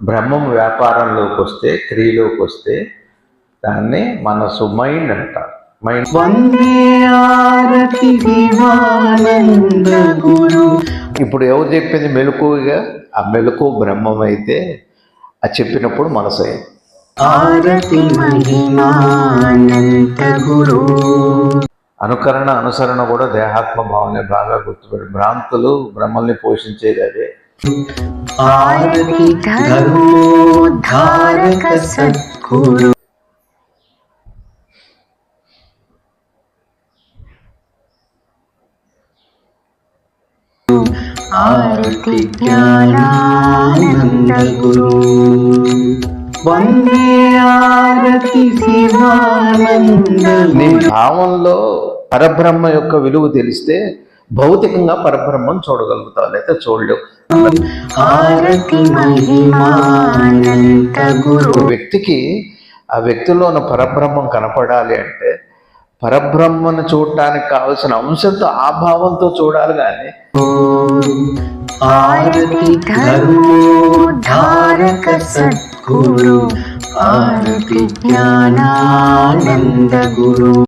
బ్రహ్మం వ్యాపారంలోకి వస్తే క్రియలోకి వస్తే దాన్ని మనసు మైండ్ అంటారు. మైండ్ ఇప్పుడు ఎవరు చెప్పింది మెలకువగా? ఆ మెలకు బ్రహ్మం అయితే అది చెప్పినప్పుడు మనసు అయింది అనుకరణ అనుసరణ కూడా దేహాత్మ భావనే బాగా గుర్తుపెట్టి భ్రాంతులు బ్రహ్మల్ని పోషించేది అదే ఆరతి ధర్మోద్ధారక సద్గురు ఆరతి జ్ఞానానంద గురు వందే ఆరతి శివానంద భావంలో పరబ్రహ్మ యొక్క విలువ తెలిస్తే భౌతికంగా పరబ్రహ్మం చూడగలుగుతావు లేకపోతే చూడలేవు. వ్యక్తికి ఆ వ్యక్తిలో ఉన్న పరబ్రహ్మం కనపడాలి అంటే పరబ్రహ్మను చూడటానికి కావలసిన అంశంతో ఆ భావంతో చూడాలి కానీ ఆరతి ఆరతి జ్ఞానానంద గురు.